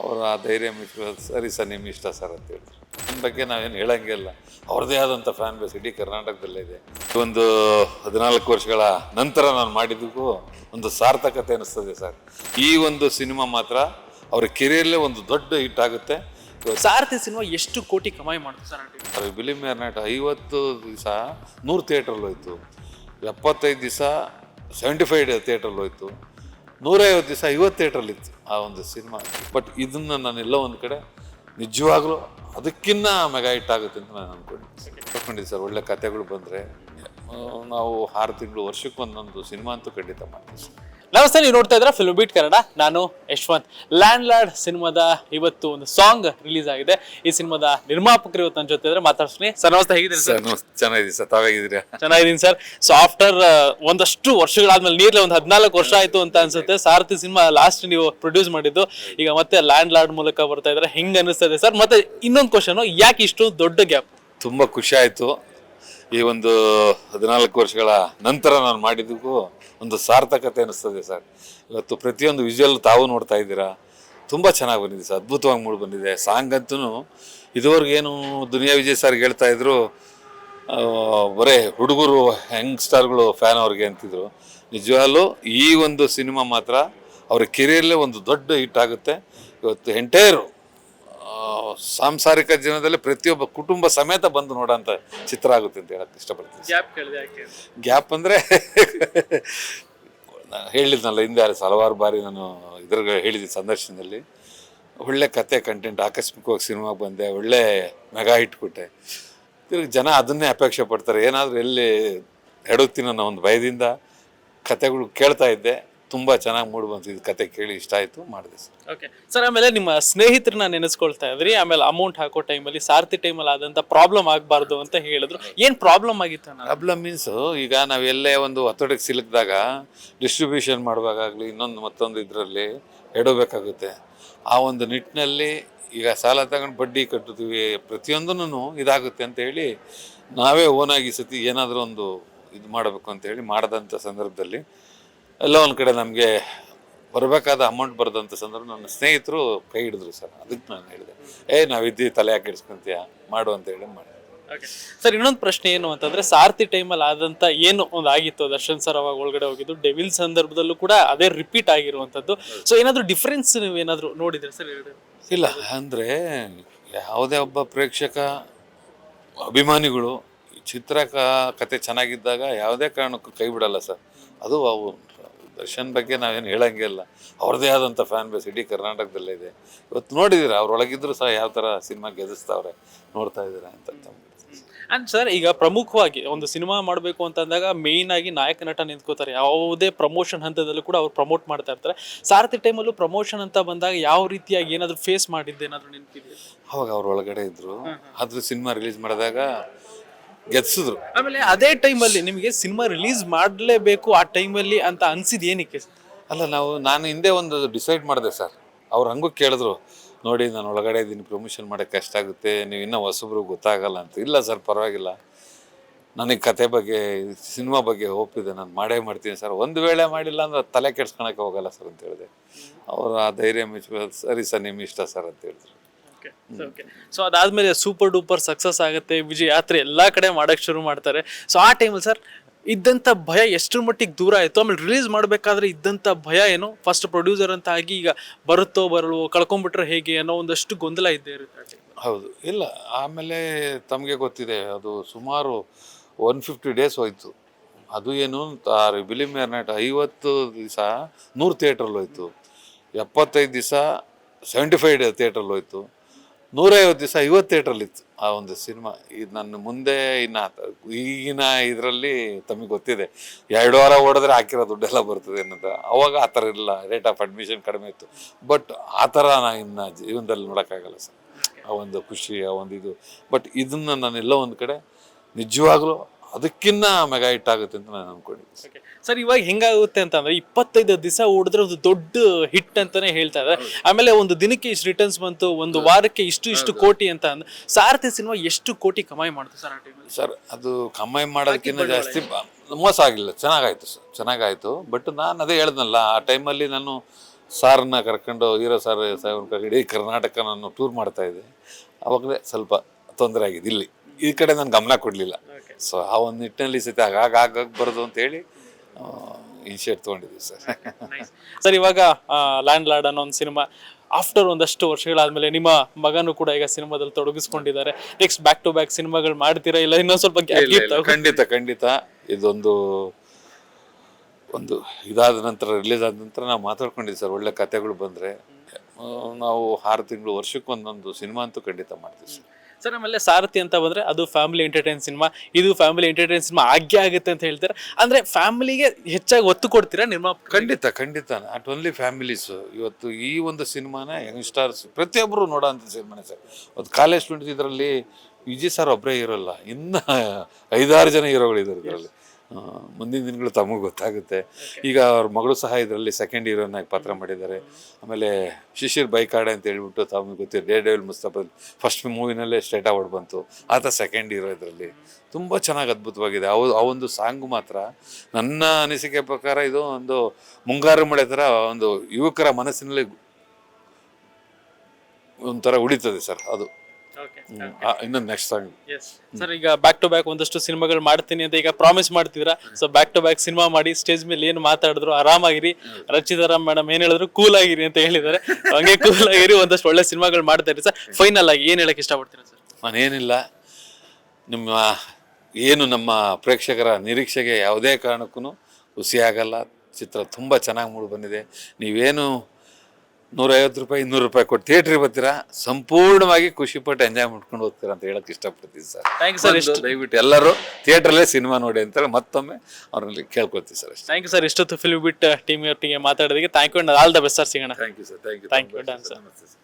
ಅವರು ಆ ಧೈರ್ಯ ಮಿತ್ರ ಸರಿ ಸರ್ ನಿಮ್ಮ ಇಷ್ಟ ಸರ್ ಅಂತ ಹೇಳಿದ್ರು. ನಿಮ್ಮ ಬಗ್ಗೆ ನಾವೇನು ಹೇಳಂಗಿಲ್ಲ. ಅವ್ರದ್ದೇ ಆದಂಥ ಫ್ಯಾನ್ ಬೇಸ್ ಇಡೀ ಕರ್ನಾಟಕದಲ್ಲೇ ಇದೆ. ಒಂದು ಹದಿನಾಲ್ಕು ವರ್ಷಗಳ ನಂತರ ನಾನು ಮಾಡಿದ್ದಕ್ಕೂ ಒಂದು ಸಾರ್ಥಕತೆ ಅನಿಸ್ತದೆ ಸರ್. ಈ ಒಂದು ಸಿನಿಮಾ ಮಾತ್ರ ಅವ್ರ ಕೆರಿಯಲ್ಲೇ ಒಂದು ದೊಡ್ಡ ಹಿಟ್ ಆಗುತ್ತೆ. ಸಾರಥಿ ಸಿನಿಮಾ ಎಷ್ಟು ಕೋಟಿ ಕಮಾಯಿ ಮಾಡ್ತು ಸರ್ ಬಿಲಿ ಮೇರ್ ನಾಟ ಐವತ್ತು ದಿವಸ ನೂರು ಥಿಯೇಟ್ರಲ್ಲಿ ಹೋಯ್ತು. ಎಪ್ಪತ್ತೈದು ದಿವಸ ಸೆವೆಂಟಿ ಫೈವ್ ಥಿಯೇಟ್ರಲ್ಲಿ ಹೋಯ್ತು. ನೂರೈವತ್ತು ದಿವಸ ಐವತ್ತು ಥಿಯೇಟ್ರಲ್ಲಿ ಇತ್ತು ಆ ಒಂದು ಸಿನಿಮಾ. ಬಟ್ ಇದನ್ನು ನಾನು ಎಲ್ಲೋ ಒಂದು ಕಡೆ ನಿಜವಾಗ್ಲೂ ಅದಕ್ಕಿನ್ನ ಮೆಗಾ ಹಿಟ್ ಆಗುತ್ತೆ ಅಂತ ನಾನು ಅಂದ್ಕೊಂಡಿದ್ದೆ ಸರ್, ಒಳ್ಳೆ ಕತೆಗಳು ಬಂದರೆ ನಾವು ಆರು ತಿಂಗಳು ವರ್ಷಕ್ಕೊಂದೊಂದು ಸಿನಿಮಾ ಅಂತೂ ಖಂಡಿತ ಮಾಡ್ತೀವಿ. ಸರ್ ನಮಸ್ತೆ ನೀವು ನೋಡ್ತಾ ಇದ್ದೀರಾ ಫಿಲ್ಮ್ ಬೀಟ್ ಕನ್ನಡ ನಾನು ಯಶ್ವಂತ್. ಲ್ಯಾಂಡ್ ಲಾರ್ಡ್ ಸಿನಿಮಾದ ಇವತ್ತು ಒಂದು ಸಾಂಗ್ ರಿಲೀಸ್ ಆಗಿದೆ. ಈ ಸಿನಿಮಾದ ನಿರ್ಮಾಪಕರು ಇವತ್ತು ನನ್ನ ಜೊತೆ ಇದ್ರೆ ಮಾತಾಡ್ತೀನಿ ಸರ್ ನಮಸ್ತೆ ಹೇಗಿದ್ದೀರಿ ಸರ್ ಸರ್ ನಮಸ್ತೆ. ಚೆನ್ನಾಗಿದೆ ಸರ್ ತಾವಾಗಿದ್ದೀರಿ? ಚೆನ್ನಾಗಿದ್ದೀನಿ ಸರ್ ಸೊ ಆಫ್ಟರ್ ಒಂದಷ್ಟು ವರ್ಷಗಳಾದ್ಮೇಲೆ ನೀರ್ಲೆ ಒಂದು ಹದಿನಾಲ್ಕು ವರ್ಷ ಆಯ್ತು ಅಂತ ಅನ್ಸುತ್ತೆ. ಸಾರಥಿ ಸಿನಿಮಾ ಲಾಸ್ಟ್ ನೀವು ಪ್ರೊಡ್ಯೂಸ್ ಮಾಡಿದ್ದು. ಈಗ ಮತ್ತೆ ಲ್ಯಾಂಡ್ ಲಾರ್ಡ್ ಮೂಲಕ ಬರ್ತಾ ಇದ್ರೆ ಹೆಂಗ್ ಅನಿಸ್ತದೆ ಸರ್ ಮತ್ತೆ ಇನ್ನೊಂದು ಕ್ವಶನ್ ಯಾಕೆ ಇಷ್ಟು ದೊಡ್ಡ ಗ್ಯಾಪ್ ತುಂಬ ಖುಷಿ ಆಯಿತು. ಈ ಒಂದು ಹದಿನಾಲ್ಕು ವರ್ಷಗಳ ನಂತರ ನಾನು ಮಾಡಿದ್ದಕ್ಕೂ ಒಂದು ಸಾರ್ಥಕತೆ ಅನ್ನಿಸ್ತದೆ ಸರ್. ಇವತ್ತು ಪ್ರತಿಯೊಂದು ವಿಜುವಲ್ ತಾವು ನೋಡ್ತಾ ಇದ್ದೀರಾ? ತುಂಬ ಚೆನ್ನಾಗಿ ಬಂದಿದೆ ಸರ್. ಅದ್ಭುತವಾಗಿ ಮೂಡಿ ಬಂದಿದೆ. ಸಾಂಗ್ ಅಂತೂ ಇದುವರೆಗೇನು ದುನಿಯಾ ವಿಜಯ್ ಸರ್ ಹೇಳ್ತಾ ಇದ್ರು ಬರೇ ಹುಡುಗರು ಯಂಗ್ಸ್ಟರ್ಗಳು ಫ್ಯಾನ್ ಅವ್ರಿಗೆ ಅಂತಿದ್ರು. ನಿಜವಾಗ್ಲೂ ಈ ಒಂದು ಸಿನಿಮಾ ಮಾತ್ರ ಅವ್ರ ಕೆರಿಯರ್ಲೇ ಒಂದು ದೊಡ್ಡ ಹಿಟ್ ಆಗುತ್ತೆ. ಇವತ್ತು ಎಂಟೈರು ಸಾಂಸಾರಿಕ ಜೀವನದಲ್ಲಿ ಪ್ರತಿಯೊಬ್ಬ ಕುಟುಂಬ ಸಮೇತ ಬಂದು ನೋಡೋಂಥ ಚಿತ್ರ ಆಗುತ್ತೆ ಅಂತ ಹೇಳಕ್ ಇಷ್ಟಪಡ್ತೀನಿ. ಗ್ಯಾಪ್ ಕೇಳಿದೆ ಯಾಕೆ? ಗ್ಯಾಪ್ ಅಂದರೆ ಹೇಳಿದ್ನಲ್ಲ ಹಿಂದೆ ಹಲವಾರು ಬಾರಿ ನಾನು ಇದ್ರ ಹೇಳಿದ್ದೆ ಸಂದರ್ಶನದಲ್ಲಿ. ಒಳ್ಳೆ ಕತೆ ಕಂಟೆಂಟ್ ಆಕಸ್ಮಿಕವಾಗಿ ಸಿನಿಮಾಗೆ ಬಂದೆ ಒಳ್ಳೆ ಮೆಗಾ ಹಿಟ್ ಕೊಟ್ಟೆ. ತಿರ್ಗಿ ಜನ ಅದನ್ನೇ ಅಪೇಕ್ಷೆ ಪಡ್ತಾರೆ. ಏನಾದರೂ ಎಲ್ಲಿ ಎಡುತ್ತೀನೋ ಅನ್ನೋ ಒಂದು ಭಯದಿಂದ ಕತೆಗಳು ಕೇಳ್ತಾ ಇದ್ದೆ. ತುಂಬ ಚೆನ್ನಾಗಿ ಮೂಡ್ ಬಂತು ಇದು ಕತೆ ಕೇಳಿ ಇಷ್ಟ ಆಯಿತು ಮಾಡಿದೆ ಸರ್. ಓಕೆ ಸರ್ ಆಮೇಲೆ ನಿಮ್ಮ ಸ್ನೇಹಿತರನ್ನ ನೆನೆಸ್ಕೊಳ್ತಾ ಇದ್ರಿ ಆಮೇಲೆ ಅಮೌಂಟ್ ಹಾಕೋ ಟೈಮಲ್ಲಿ ಸಾರ್ಥಿ ಟೈಮಲ್ಲಿ ಆದಂಥ ಪ್ರಾಬ್ಲಮ್ ಆಗಬಾರ್ದು ಅಂತ ಹೇಳಿದ್ರು. ಏನು ಪ್ರಾಬ್ಲಮ್ ಆಗಿತ್ತು ಪ್ರಾಬ್ಲಮ್ ಮೀನ್ಸ್ ಈಗ ನಾವು ಎಲ್ಲೇ ಒಂದು ಒತ್ತಡಕ್ಕೆ ಸಿಲುಕಿದಾಗ ಡಿಸ್ಟ್ರಿಬ್ಯೂಷನ್ ಮಾಡುವಾಗಲಿ ಇನ್ನೊಂದು ಮತ್ತೊಂದು ಇದರಲ್ಲಿ ಎಡಬೇಕಾಗುತ್ತೆ ಆ ಒಂದು ನಿಟ್ಟಿನಲ್ಲಿ ಈಗ ಸಾಲ ತಗೊಂಡು ಬಡ್ಡಿ ಕಟ್ಟುತ್ತೀವಿ ಪ್ರತಿಯೊಂದೂ ಇದಾಗುತ್ತೆ ಅಂತ ಹೇಳಿ ನಾವೇ ಓನಾಗಿ ಸತಿ ಏನಾದರೂ ಒಂದು ಇದು ಮಾಡಬೇಕು ಅಂತ ಹೇಳಿ ಮಾಡಿದಂಥ ಸಂದರ್ಭದಲ್ಲಿ ಎಲ್ಲ ಒಂದು ಕಡೆ ನಮಗೆ ಬರಬೇಕಾದ ಅಮೌಂಟ್ ಬರೆದಂಥ ಸಂದರ್ಭ ನನ್ನ ಸ್ನೇಹಿತರು ಕೈ ಹಿಡಿದ್ರು ಸರ್. ಅದಕ್ಕೆ ನಾನು ಹೇಳಿದೆ. ಏ ನಾವಿದ್ದೀವಿ ತಲೆ ಹಾಕಿ ಇಡ್ಸ್ಕೊಂತೀಯ ಮಾಡು ಅಂತ ಹೇಳಿ ಮಾಡಿದೆ ಸರ್ ಇನ್ನೊಂದು ಪ್ರಶ್ನೆ ಏನು ಅಂತಂದ್ರೆ ಸಾರಥಿ ಟೈಮಲ್ಲಿ ಆದಂತ ಏನು ಒಂದು ಆಗಿತ್ತು? ದರ್ಶನ್ ಸರ್ ಅವಾಗ ಒಳಗಡೆ ಹೋಗಿದ್ದು ಡೆವಿಲ್ ಸಂದರ್ಭದಲ್ಲೂ ಕೂಡ ಅದೇ ರಿಪೀಟ್ ಆಗಿರುವಂತದ್ದು ಸೊ ಏನಾದರೂ ಡಿಫ್ರೆನ್ಸ್ ನೀವು ಏನಾದ್ರು ನೋಡಿದ್ರೆ ಸರ್ ಇಲ್ಲ ಅಂದರೆ ಯಾವುದೇ ಒಬ್ಬ ಪ್ರೇಕ್ಷಕ ಅಭಿಮಾನಿಗಳು ಚಿತ್ರಕ ಕತೆ ಚೆನ್ನಾಗಿದ್ದಾಗ ಯಾವುದೇ ಕಾರಣಕ್ಕೂ ಕೈ ಬಿಡಲ್ಲ ಸರ್. ಅದು ಅವು ದರ್ಶನ್ ಬಗ್ಗೆ ನಾವೇನು ಹೇಳಂಗಿಲ್ಲ ಅವ್ರದ್ದೇ ಆದಂಥ ಫ್ಯಾನ್ ಬೇಸ್ ಇಡೀ ಕರ್ನಾಟಕದಲ್ಲೇ ಇದೆ. ಇವತ್ತು ನೋಡಿದಿರ? ಅವ್ರೊಳಗಿದ್ರು ಸಹ ಯಾವ ಥರ ಸಿನಿಮಾ ಗೆದಿಸ್ತಾವ್ರೆ ನೋಡ್ತಾ ಇದ್ದೀರಾ ಅಂತ ಅಂಡ್ ಸರ್ ಈಗ ಪ್ರಮುಖವಾಗಿ ಒಂದು ಸಿನಿಮಾ ಮಾಡಬೇಕು ಅಂತಂದಾಗ ಮೇಯ್ನ್ ಆಗಿ ನಾಯಕ ನಟ ನಿಂತ್ಕೋತಾರೆ. ಯಾವುದೇ ಪ್ರಮೋಷನ್ ಹಂತದಲ್ಲೂ ಕೂಡ ಅವ್ರು ಪ್ರಮೋಟ್ ಮಾಡ್ತಾ ಇರ್ತಾರೆ. ಸಾರಥಿ ಟೈಮಲ್ಲೂ ಪ್ರಮೋಷನ್ ಅಂತ ಬಂದಾಗ ಯಾವ ರೀತಿಯಾಗಿ ಏನಾದರೂ ಫೇಸ್ ಮಾಡಿದ್ದೆ ಏನಾದ್ರು ನೆನಪಿದೆ ಅವಾಗ ಅವ್ರ ಒಳಗಡೆ ಇದ್ರು. ಆದರೂ ಸಿನಿಮಾ ರಿಲೀಸ್ ಮಾಡಿದಾಗ ಗೆದ್ಸಿದ್ರು. ಆಮೇಲೆ ಅದೇ ಟೈಮಲ್ಲಿ ನಿಮಗೆ ಸಿನಿಮಾ ರಿಲೀಸ್ ಮಾಡಲೇಬೇಕು ಆ ಟೈಮಲ್ಲಿ ಅಂತ ಅನ್ಸಿದ್ ಏನಕ್ಕೆ? ಅಲ್ಲ ನಾವು ನಾನು ಹಿಂದೆ ಒಂದು ಡಿಸೈಡ್ ಮಾಡಿದೆ ಸರ್. ಅವ್ರು ಹಂಗೂ ಕೇಳಿದ್ರು ನೋಡಿ ನಾನು ಒಳಗಡೆ ಇದ್ದೀನಿ ಪ್ರಮೋಷನ್ ಮಾಡೋಕ್ಕೆ ಕಷ್ಟ ಆಗುತ್ತೆ ನೀವು ಇನ್ನೂ ಹೊಸಬ್ರು ಗೊತ್ತಾಗಲ್ಲ ಅಂತ. ಇಲ್ಲ ಸರ್ ಪರವಾಗಿಲ್ಲ. ನನಗೆ ಕತೆ ಬಗ್ಗೆ ಸಿನಿಮಾ ಬಗ್ಗೆ ಹೋಪ್ ಇದೆ ನಾನು ಮಾಡೇ ಮಾಡ್ತೀನಿ ಸರ್. ಒಂದು ವೇಳೆ ಮಾಡಿಲ್ಲ ಅಂದ್ರೆ ತಲೆ ಕೆಡ್ಸ್ಕೊಳಕ್ಕೆ ಹೋಗಲ್ಲ ಸರ್ ಅಂತ ಹೇಳಿದೆ. ಅವರು ಆ ಧೈರ್ಯ ಮೆಚ್ಚುವ ಸರಿ ಸರ್ ನಿಮ್ಮ ಇಷ್ಟ ಸರ್ ಅಂತ ಹೇಳಿದ್ರು. ಸೊ ಅದಾದ್ಮೇಲೆ ಸೂಪರ್ ಡೂಪರ್ ಸಕ್ಸಸ್ ಆಗುತ್ತೆ. ವಿಜಯ್ ಯಾತ್ರೆ ಎಲ್ಲಾ ಕಡೆ ಮಾಡಕ್ ಶುರು ಮಾಡ್ತಾರೆ. ಸೊ ಆ ಟೈಮಲ್ಲಿ ಸರ್ ಇದ್ದಂಥ ಭಯ ಎಷ್ಟರ ಮಟ್ಟಿಗೆ ದೂರ ಆಯಿತು? ಆಮೇಲೆ ರಿಲೀಸ್ ಮಾಡಬೇಕಾದ್ರೆ ಇದ್ದಂಥ ಭಯ ಏನು? ಫಸ್ಟ್ ಪ್ರೊಡ್ಯೂಸರ್ ಅಂತ ಆಗಿ ಈಗ ಬರುತ್ತೋ ಬರಲ್ವೋ ಕಳ್ಕೊಂಡ್ಬಿಟ್ರೆ ಹೇಗೆ ಅನ್ನೋ ಒಂದಷ್ಟು ಗೊಂದಲ ಇದ್ದೇ ಇರುತ್ತೆ ಹೌದು. ಇಲ್ಲ ಆಮೇಲೆ ತಮಗೆ ಗೊತ್ತಿದೆ ಅದು ಸುಮಾರು ಒನ್ ಫಿಫ್ಟಿ ಡೇಸ್ ಹೋಯ್ತು. ಅದು ಏನು ಬಿಲಿಮಿಯರ್ ನೈಟ್ ಐವತ್ತು ದಿವಸ ನೂರು ಥಿಯೇಟ್ರಲ್ಲಿ ಹೋಯ್ತು. ಎಪ್ಪತ್ತೈದು ದಿವಸ ಸೆವೆಂಟಿ ಫೈವ್ ಥಿಯೇಟ್ರಲ್ಲಿ ಹೋಯ್ತು. ನೂರೈವತ್ತು ದಿವಸ ಐವತ್ತು ಥಿಯೇಟ್ರಲ್ಲಿ ಇತ್ತು ಆ ಒಂದು ಸಿನಿಮಾ. ಇದು ನನ್ನ ಮುಂದೆ ಇನ್ನು ಈಗಿನ ಇದರಲ್ಲಿ ತಮಗೆ ಗೊತ್ತಿದೆ. ಎರಡು ವಾರ ಓಡಿದ್ರೆ ಹಾಕಿರೋ ದುಡ್ಡೆಲ್ಲ ಬರ್ತದೆ ಅನ್ನೋದು. ಅವಾಗ ಆ ಥರ ಇಲ್ಲ, ರೇಟ್ ಆಫ್ ಅಡ್ಮಿಷನ್ ಕಡಿಮೆ ಇತ್ತು. ಬಟ್ ಆ ಥರ ನಾನು ಇನ್ನು ಜೀವನದಲ್ಲಿ ನೋಡೋಕ್ಕಾಗಲ್ಲ ಸರ್. ಆ ಒಂದು ಖುಷಿ, ಆ ಒಂದು ಇದು. ಬಟ್ ಇದನ್ನು ನಾನು ಎಲ್ಲೋ ಒಂದು ಕಡೆ ನಿಜವಾಗ್ಲೂ ಅದಕ್ಕಿನ್ನ ಮೆಗಾ ಹಿಟ್ ಆಗುತ್ತೆ ಅಂತ ನಾನು ಅನ್ಕೊಂಡಿದ್ದೆ ಸರ್ ಇವಾಗ ಹೆಂಗಾಗುತ್ತೆ ಅಂತಂದ್ರೆ ಇಪ್ಪತ್ತೈದು ದಿವಸ ಓಡಿದ್ರೆ ಒಂದು ದೊಡ್ಡ ಹಿಟ್ ಅಂತಾನೆ ಹೇಳ್ತಾ ಇದ್ದಾರೆ. ಆಮೇಲೆ ಒಂದು ದಿನಕ್ಕೆ ಇಷ್ಟು ರಿಟರ್ನ್ಸ್ ಬಂತು ಒಂದು ವಾರಕ್ಕೆ ಇಷ್ಟು ಇಷ್ಟು ಕೋಟಿ ಅಂತ ಅಂದ್ರೆ ಸಾರಥಿ ಸಿನಿಮಾ ಎಷ್ಟು ಕೋಟಿ ಕಮಾಯಿ ಮಾಡ್ತು ಸರ್ ಆ ಟೈಮಲ್ಲಿ ಸರ್ ಅದು ಕಮಾಯಿ ಮಾಡೋದಕ್ಕಿಂತ ಜಾಸ್ತಿ ಮೋಸ ಆಗಿಲ್ಲ. ಚೆನ್ನಾಗಾಯ್ತು ಸರ್ ಚೆನ್ನಾಗಾಯ್ತು. ಬಟ್ ನಾನು ಅದೇ ಹೇಳ್ದನಲ್ಲ ಆ ಟೈಮಲ್ಲಿ ನಾನು ಸಾರನ್ನ ಕರ್ಕೊಂಡು ಹೀರೋ ಸಾರ್ ಸಾಹೇಬ್ರ ಇಡೀ ಕರ್ನಾಟಕ ನಾನು ಟೂರ್ ಮಾಡ್ತಾ ಇದ್ದೆ. ಅವಾಗಲೇ ಸ್ವಲ್ಪ ತೊಂದರೆ ಆಗಿದೆ ಇಲ್ಲಿ. ಈ ಕಡೆ ನಾನು ಗಮನ ಕೊಡಲಿಲ್ಲ. ಸೊ ಆ ಒಂದು ನಿಟ್ಟಿನಲ್ಲಿ ಸಹಿತ ಆಗಾಗ ಆಗಾಗ ಬರೋದು ಅಂತೇಳಿ ಇನಿಷಿಯೇಟ್ ತೊಗೊಂಡಿದ್ದೀವಿ ಸರ್. ಸರ್ ಇವಾಗ ಲ್ಯಾಂಡ್ ಲಾರ್ಡ್ ಅನ್ನೋ ಒಂದು ಸಿನಿಮಾ ಆಫ್ಟರ್ ಒಂದಷ್ಟು ವರ್ಷಗಳಾದ್ಮೇಲೆ ನಿಮ್ಮ ಮಗನೂ ಕೂಡ ಈಗ ಸಿನಿಮಾದಲ್ಲಿ ತೊಡಗಿಸ್ಕೊಂಡಿದ್ದಾರೆ. ನೆಕ್ಸ್ಟ್ ಬ್ಯಾಕ್ ಟು ಬ್ಯಾಕ್ ಸಿನಿಮಾಗಳು ಮಾಡ್ತೀರಾ ಇಲ್ಲ ಇನ್ನೊಂದು ಸ್ವಲ್ಪ ಖಂಡಿತ ಖಂಡಿತ. ಇದೊಂದು ಒಂದು ಇದಾದ ನಂತರ ರಿಲೀಸ್ ಆದ ನಂತರ ನಾವು ಮಾತಾಡ್ಕೊಂಡಿದ್ದೀವಿ ಸರ್ ಒಳ್ಳೆ ಕತೆಗಳು ಬಂದರೆ. ನಾವು ಆರು ತಿಂಗಳು ವರ್ಷಕ್ಕೊಂದೊಂದು ಸಿನಿಮಾ ಅಂತೂ ಖಂಡಿತ ಮಾಡ್ತೀವಿ ಸರ್. ಸರ್ ಆಮೇಲೆ ಸಾರಥಿ ಅಂತ ಬಂದರೆ ಅದು ಫ್ಯಾಮಿಲಿ ಎಂಟರ್ಟೈನ್ ಸಿನಿಮಾ ಇದು ಫ್ಯಾಮಿಲಿ ಎಂಟರ್ಟೈನ್ ಸಿನಿಮಾ ಆಗೇ ಆಗುತ್ತೆ ಅಂತ ಹೇಳ್ತಾರೆ. ಅಂದರೆ ಫ್ಯಾಮಿಲಿಗೆ ಹೆಚ್ಚಾಗಿ ಒತ್ತು ಕೊಡ್ತೀರಾ ನಿಮ್ಮ ಖಂಡಿತ ಖಂಡಿತ. ಅಟ್ ಓನ್ಲಿ ಫ್ಯಾಮಿಲೀಸು ಇವತ್ತು ಈ ಒಂದು ಸಿನಿಮಾನ ಯಂಗ್ಸ್ಟಾರ್ಸ್ ಪ್ರತಿಯೊಬ್ಬರು ನೋಡೋಂಥ ಸಿನಿಮಾನೇ ಸರ್. ಒಂದು ಕಾಲೇಜ್ ಸ್ಟೂಡೆಂಟ್ಸ್ ಇದರಲ್ಲಿ ವಿಜಯ್ ಸರ್ ಒಬ್ಬರೇ ಇರೋಲ್ಲ. ಇನ್ನು ಐದಾರು ಜನ ಹೀರೋಗಳಿದ್ದಾರೆ ಇದರಲ್ಲಿ. ಮುಂದಿನ ದಿನಗಳು ತಮಗೆ ಗೊತ್ತಾಗುತ್ತೆ. ಈಗ ಅವ್ರ ಮಗಳು ಸಹ ಇದರಲ್ಲಿ ಸೆಕೆಂಡ್ ಹೀರೋನಾಗಿ ಪಾತ್ರ ಮಾಡಿದ್ದಾರೆ. ಆಮೇಲೆ ಶಿಶಿರ್ ಬೈಕಾಡೆ ಅಂತ ಹೇಳಿಬಿಟ್ಟು ತಮಗೆ ಗೊತ್ತಿರೋ ಡೇ ಡೇವಿಲ್ ಮುಸ್ತಫಲ್ ಫಸ್ಟ್ ಮೂವಿನಲ್ಲೇ ಸ್ಟೇಟ್ ಅವಾರ್ಡ್ ಬಂತು. ಆತ ಸೆಕೆಂಡ್ ಹೀರೋ ಇದರಲ್ಲಿ. ತುಂಬ ಚೆನ್ನಾಗಿ ಅದ್ಭುತವಾಗಿದೆ. ಅವು ಆ ಒಂದು ಸಾಂಗ್ ಮಾತ್ರ ನನ್ನ ಅನಿಸಿಕೆ ಪ್ರಕಾರ ಇದು ಒಂದು ಮುಂಗಾರು ಮಳೆ ಥರ ಒಂದು ಯುವಕರ ಮನಸ್ಸಿನಲ್ಲಿ ಒಂಥರ ಉಳಿತದೆ ಸರ್ ಅದು. ಇನ್ನೊಂದು ನೆಕ್ಸ್ಟ್ ಸಾಂಗ್ ಸರ್ ಈಗ ಬ್ಯಾಕ್ ಟು ಬ್ಯಾಕ್ ಒಂದಷ್ಟು ಸಿನಿಮಾಗಳು ಮಾಡ್ತೀನಿ ಅಂತ ಈಗ ಪ್ರಾಮಿಸ್ ಮಾಡ್ತಿದ್ರ so back to back cinema ಮಾಡಿ ಸ್ಟೇಜ್ ಮೇಲೆ ಏನು ಮಾತಾಡಿದ್ರು ಆರಾಮಾಗಿರಿ. ರಚಿತಾರಾಮ್ ಮೇಡಮ್ ಏನ್ ಹೇಳಿದ್ರು? ಕೂಲ್ ಆಗಿರಿ ಅಂತ ಹೇಳಿದ್ದಾರೆ. ಹಂಗೆ ಕೂಲ್ ಆಗಿರಿ ಒಂದಷ್ಟು ಒಳ್ಳೆ ಸಿನಿಮಾಗಳು ಮಾಡ್ತಾ ಇರಿ ಸರ್. ಫೈನಲ್ ಆಗಿ ಏನ್ ಹೇಳಕ್ ಇಷ್ಟಪಡ್ತೀರಾ ಸರ್? ನಾನೇನಿಲ್ಲ. ನಿಮ್ಮ ಏನು ನಮ್ಮ ಪ್ರೇಕ್ಷಕರ ನಿರೀಕ್ಷೆಗೆ ಯಾವುದೇ ಕಾರಣಕ್ಕೂ ಹುಸಿಯಾಗಲ್ಲ. ಚಿತ್ರ ತುಂಬ ಚೆನ್ನಾಗಿ ಮೂಡಿ ಬಂದಿದೆ. ನೀವೇನು ನೂರೈವತ್ತು ರೂಪಾಯಿ ಇನ್ನೂರು ರೂಪಾಯಿ ಕೊಟ್ಟು ಥಿಯೇಟ್ರಿಗೆ ಬರ್ತೀರಾ? ಸಂಪೂರ್ಣವಾಗಿ ಖುಷಿಪಟ್ಟು ಎಂಜಾಯ್ ಮಾಡ್ಕೊಂಡು ಹೋಗ್ತೀರಾ ಅಂತ ಹೇಳಕ್ ಇಷ್ಟಪಡ್ತೀನಿ ಸರ್. ಥ್ಯಾಂಕ್ ಯು ಸರ್ ಇಷ್ಟು ದಯವಿಟ್ಟು ಎಲ್ಲರೂ ಥಿಯೇಟ್ರಲ್ಲೇ ಸಿನಿಮಾ ನೋಡಿ ಅಂತ ಮತ್ತೊಮ್ಮೆ ಅವ್ರಲ್ಲಿ ಕೇಳ್ಕೊತೀವಿ ಸರ್ ಅಷ್ಟೇ. ಥ್ಯಾಂಕ್ ಯು ಸರ್ ಇಷ್ಟೊತ್ತು ಫಿಲ್ಮ್ ಬಿಟ್ ಟೀಮ್ ಒಟ್ಟಿಗೆ ಮಾತಾಡೋದಕ್ಕೆ thank you all the best sir ಸಿಗೋಣ. Thank you sir thank you thank you done sir. ನಮಸ್ತೆ ಸರ್.